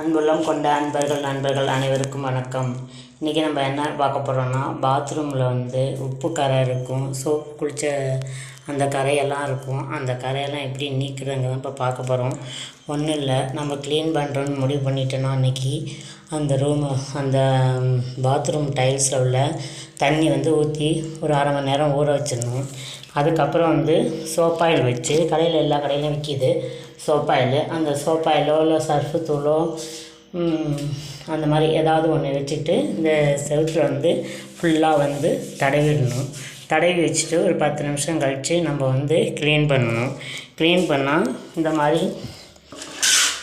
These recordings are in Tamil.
அன்புள்ளம் கொண்ட அன்பர்கள் நண்பர்கள் அனைவருக்கும் வணக்கம். இன்றைக்கி நம்ம என்ன பார்க்க போகிறோன்னா பாத்ரூமில் வந்து உப்பு கரை இருக்கும். சோப் குளித்த அந்த கரையெல்லாம் இருக்கும். அந்த கரையெல்லாம் எப்படி நீக்கிறதுங்க தான் இப்போ பார்க்க போகிறோம் ஒன்றும் இல்லை நம்ம க்ளீன் பண்ணுறோன்னு முடிவு பண்ணிட்டோன்னா அன்றைக்கி அந்த ரூமு அந்த பாத்ரூம் டைல்ஸில் உள்ள தண்ணி வந்து ஊற்றி ஒரு அரை மணி நேரம் ஊற வச்சிடணும். அதுக்கப்புறம் வந்து சோப்பாயில் வச்சு கடையில் எல்லா கடையிலையும் விற்கிது சோப்பாயில் அந்த சோப்பாயிலோ இல்லை சர்ஃபு தூளோ அந்த மாதிரி ஏதாவது ஒன்று வச்சுட்டு இந்த செவத்தில் வந்து ஃபுல்லாக வந்து தடவிடணும். தடவி வச்சுட்டு ஒரு பத்து நிமிஷம் கழித்து நம்ம வந்து க்ளீன் பண்ணணும். க்ளீன் பண்ணால் இந்த மாதிரி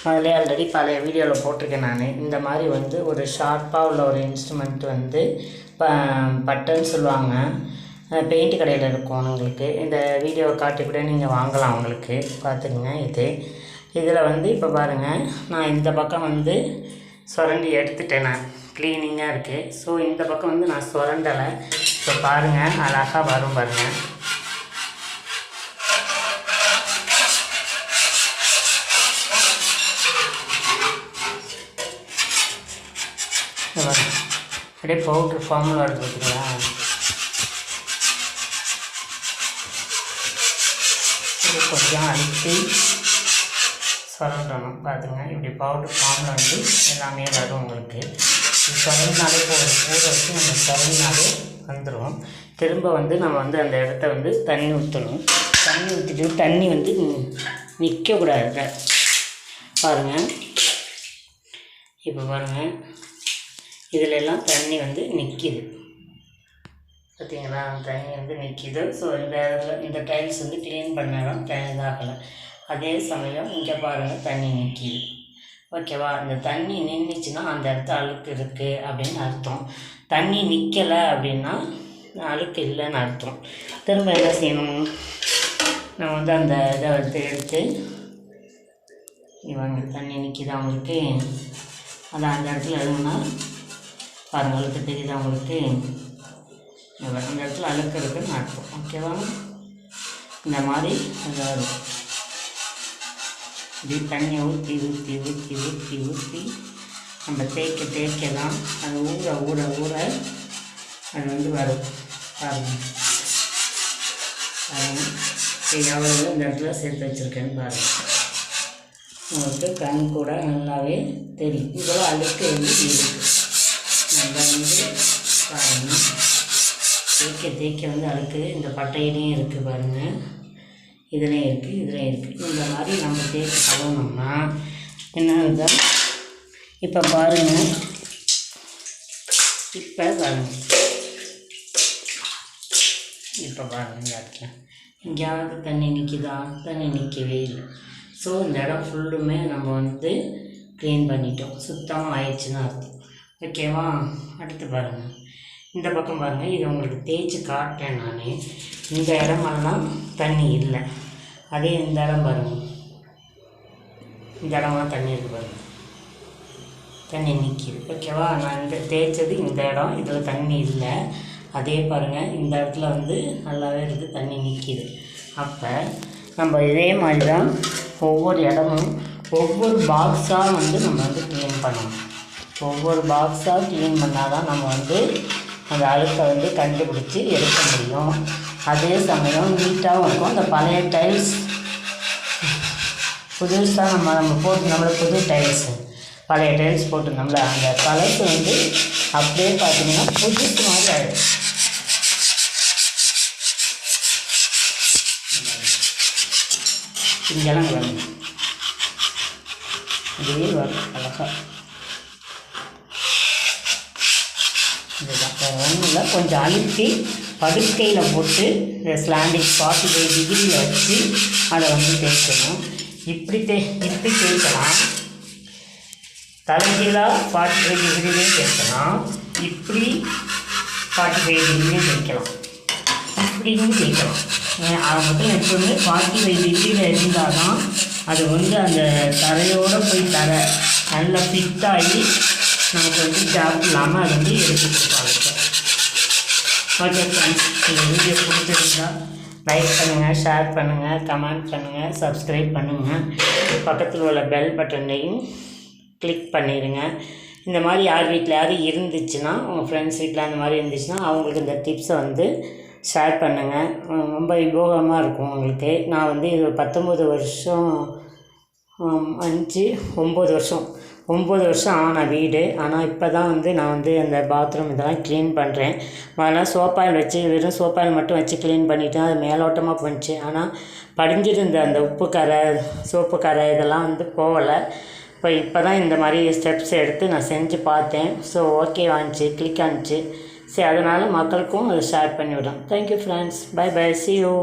அதிலே ஆல்ரெடி பழைய வீடியோவில் போட்டிருக்கேன் நான். இந்த மாதிரி வந்து ஒரு ஷார்ப்பாக உள்ள ஒரு இன்ஸ்ட்ருமெண்ட் வந்து ப பட்டன் சொல்லுவாங்க. பெயிண்ட் கடையில் இருக்கும் உங்களுக்கு. இந்த வீடியோவை காட்டி கூட நீங்கள் வாங்கலாம் உங்களுக்கு. பார்த்துக்குங்க இது. இதில் வந்து இப்போ பாருங்கள் நான் இந்த பக்கம் வந்து சுரண்டி எடுத்துட்டேன் நான். க்ளீனிங்காக இருக்குது ஸோ இந்த பக்கம் வந்து நான் சுரண்டலை. ஸோ பாருங்கள் அழகாக வரும் பாருங்கள் அப்படியே பவுட்ரு ஃபார்மில் வருது பார்த்தீங்களா கொஞ்சம் அழுத்தி சுரண்டணும். பார்த்துங்க இப்படி பவுடர் ஃபார்மில் வந்து எல்லாமே வரும் உங்களுக்கு. இது போகிற போதும். ஊற வச்சு நம்ம சுரண்டினாலே வந்துடும் திரும்ப வந்து நம்ம வந்து அந்த இடத்த வந்து தண்ணி ஊற்றணும் தண்ணி ஊற்றிட்டு தண்ணி வந்து நிற்கக்கூடாது பாருங்கள் இப்போ பாருங்கள் இதில் எல்லாம் தண்ணி வந்து நிற்கிது பார்த்தீங்களா தண்ணி வந்து நிற்கிது ஸோ இந்த இடத்துல இந்த டைல்ஸ் வந்து க்ளீன் பண்ணாலும் இதாகலை. அதே சமயம் இங்கே பாருங்கள் தண்ணி நிற்கிது ஓகேவா? இந்த தண்ணி நின்றுச்சுன்னா அந்த இடத்துல அழுக்கு இருக்குது அப்படின்னு அர்த்தம். தண்ணி நிற்கலை அப்படின்னா அழுக்கு இல்லைன்னு அர்த்தம். திரும்ப என்ன செய்யணும்? நம்ம வந்து அந்த இதை வந்து எடுத்து இவங்க தண்ணி நிற்கிது அவங்களுக்கு அதை அந்த இடத்துல எழுதுனா பாருங்கள் அழுக்கு தெரியுது அவங்களுக்கு அந்த இடத்துல அழுக்கு இருக்குதுன்னு அர்த்தம். ஓகேவா? இந்த மாதிரி அதாவது இப்படி தண்ணியை ஊற்றி ஊற்றி ஊற்றி ஊற்றி ஊற்றி நம்ம தேய்க்க தேய்க்க தான் அது ஊற ஊற ஊற அது வந்து வரும். பாருங்கள் பாருங்கள் எவ்வளோ இந்த இடத்துல சேர்த்து வச்சுருக்கேன்னு பாருங்கள் உங்களுக்கு கண் கூட நல்லாவே தெரியும். இவ்வளோ அழுக்கு வந்து இருக்குது நம்ம வந்து பாருங்கள் தேய்க்க தேய்க்க வந்து அழுக்கு இந்த பட்டையிலையும் இருக்குது பாருங்கள் இதுலேயும் இருக்குது இதுலேயும் இருக்குது இந்த மாதிரி நம்ம சேர்த்து கழுவுனோம்னா என்ன இதுதான் இப்போ பாருங்கள் இப்போ பாருங்கள் இப்போ பாருங்கள் இந்த இடத்துல எங்கேயாவது தண்ணி நிற்கிதா தண்ணி நிற்கவே இல்லை. ஸோ இந்த இடம் ஃபுல்லுமே நம்ம வந்து க்ளீன் பண்ணிட்டோம். சுத்தமாக ஆயிடுச்சுன்னு அர்த்தம். ஓகேவா அடுத்து பாருங்கள் இந்த பக்கம் பாருங்கள் இது உங்களுக்கு தேய்ச்சி காட்டேன் நான். இந்த இடமெல்லாம் தண்ணி இல்லை. அதே இந்த இடம் பாருங்கள் இந்த இடமெல்லாம் தண்ணி இருக்குது பாருங்கள் தண்ணி நிற்கிது ஓகேவா நான் இந்த தேய்ச்சது இந்த இடம். இதில் தண்ணி இல்லை. அதே பாருங்கள் இந்த இடத்துல வந்து நல்லாவே இருக்குது தண்ணி நிற்கிது அப்போ நம்ம இதே மாதிரி தான் ஒவ்வொரு இடமும் ஒவ்வொரு பாக்ஸாக வந்து நம்ம வந்து க்ளீன் பண்ணணும். ஒவ்வொரு பாக்ஸாக க்ளீன் பண்ணால் தான் நம்ம வந்து அந்த அழுக்கை வந்து கண்டுபிடிச்சி எடுக்க முடியும். அதே சமயம் நீட்டாகவும் இருக்கும். அந்த பழைய டைல்ஸ் புதுசாக நம்ம நம்ம போட்டு புது டைல்ஸு பழைய டைல்ஸ் போட்டிருந்தோம்ல அந்த பழசு வந்து அப்படியே பார்த்தீங்கன்னா புதுசு மாதிரி ஆகிடும் இங்கெல்லாம் வரும் இதே வரும் அழகாக இதுதான் வேறு ஒன்றும் இல்லை கொஞ்சம் அழுத்தி படுக்கையில் போட்டு இந்த ஸ்லாண்டிங் ஃபார்ட்டி ஃபைவ் டிகிரியில் வச்சு அதை வந்து தேய்க்கணும். இப்படி தே இப்படி தேய்க்கலாம். தலைகீழாக ஃபார்ட்டி ஃபைவ் டிகிரிலையும் தேய்க்கலாம். இப்படி ஃபார்ட்டி ஃபைவ் டிகிரிலையும் தேய்க்கலாம். இப்படியும் தேய்க்கலாம். ஏன் அது மட்டும் எப்போதுமே ஃபார்ட்டி ஃபைவ் டிகிரியில் இருந்தால் தான் அது வந்து அந்த தரையோடு போய் தர நல்லா ஃபிட்டாகி நமக்கு வந்து ஜாப் இல்லாமல் அது வந்து எடுத்து ஓகே ஃப்ரெண்ட்ஸ் இந்த வீடியோ பிடிச்சிருந்தா லைக் பண்ணுங்கள் ஷேர் பண்ணுங்கள் கமெண்ட் பண்ணுங்கள் சப்ஸ்கிரைப் பண்ணுங்கள் பக்கத்தில் உள்ள பெல் பட்டனையும் கிளிக் பண்ணிடுங்க இந்த மாதிரி யார் வீட்டிலையாவது இருந்துச்சுன்னா உங்கள் ஃப்ரெண்ட்ஸ் வீட்டில் அந்த மாதிரி இருந்துச்சுன்னா அவங்களுக்கு இந்த டிப்ஸை வந்து ஷேர் பண்ணுங்கள் ரொம்ப உபயோகமாக இருக்கும் உங்களுக்கு. நான் வந்து இது பத்தொம்பது வருஷம் அஞ்சு ஒம்பது வருஷம் ஒம்பது வருஷம் ஆன வீடு. ஆனால் இப்போ தான் வந்து நான் வந்து அந்த பாத்ரூம் இதெல்லாம் க்ளீன் பண்ணுறேன் முதல்ல சோப்பாயில் வச்சு வெறும் சோப்பாயில் மட்டும் வச்சு க்ளீன் பண்ணிவிட்டு அது மேலோட்டமாக போணுச்சு ஆனால் படிஞ்சிருந்த அந்த உப்பு கரை சோப்பு கரை இதெல்லாம் வந்து போகலை. இப்போ இப்போ தான் இந்த மாதிரி ஸ்டெப்ஸ் எடுத்து நான் செஞ்சு பார்த்தேன். ஸோ ஓகே ஆனிச்சு கிளிக் ஆனிச்சு. சரி அதனால் மக்களுக்கும் அதை ஷேர் பண்ணி thank you friends bye bye see you